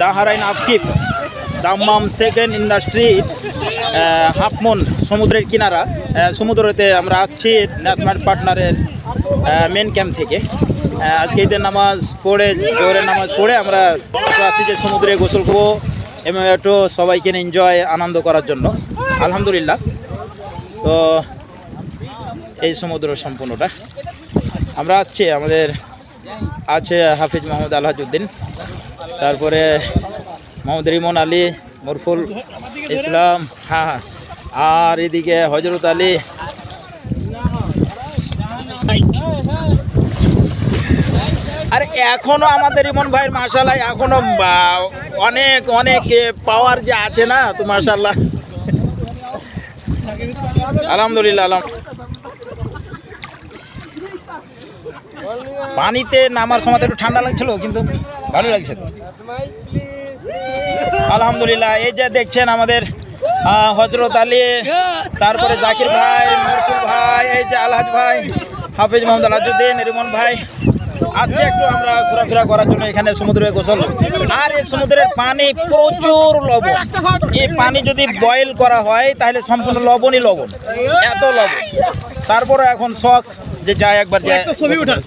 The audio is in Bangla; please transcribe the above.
দাহারাইন আফকিফ Dammam second industry half moon সমুদ্রের কিনারা। সমুদ্রতে আমরা আসছি ন্যাশনাল পার্টনারের মেন ক্যাম্প থেকে। আজকে ঈদের নামাজ পড়ে, জোহরের নামাজ পড়ে আমরা আসছি যে সমুদ্রে গোসল করব, এবং একটু সবাইকে এনজয় আনন্দ করার জন্য। আলহামদুলিল্লাহ। তো এই সমুদ্র সম্পূর্ণটা। আমরা আসছি আমাদের আছে হাফিজ মোহাম্মদ আলহাজউদ্দিন তারপরে মোহাম্মদ রিমন আলী মরফুল ইসলাম হ্যাঁ হ্যাঁ। আর এদিকে হজরত আলী। আরে এখনও আমাদের ইমন ভাইয়ের মার্শাল্লাহ এখনও বা, অনেক অনেক পাওয়ার যে আছে না তো মার্শাল্লাহ আলহামদুলিল্লাহ আলহাম পানিতে নামার সময় একটু ঠান্ডা লাগছিল, কিন্তু ভালো লাগছে তো। আলহামদুলিল্লাহ, এই যে দেখছেন আমাদের হজরত আলী, তারপরে জাকির ভাই ভাই, এই যে আলহাজ ভাই, হাফিজ মোহাম্মদ আলাজুদ্দিন, রিমন ভাই, আসছে একটু আমরা ঘোরাফেরা করার জন্য এখানে সমুদ্রে গোসল। আর এই সমুদ্রের পানি প্রচুর লবণ। এই পানি যদি বয়েল করা হয়, তাহলে সম্পূর্ণ লবণই লবণ, এত লবণ। তারপরে এখন শখ যে যায় একবার যায় ছবি উঠান।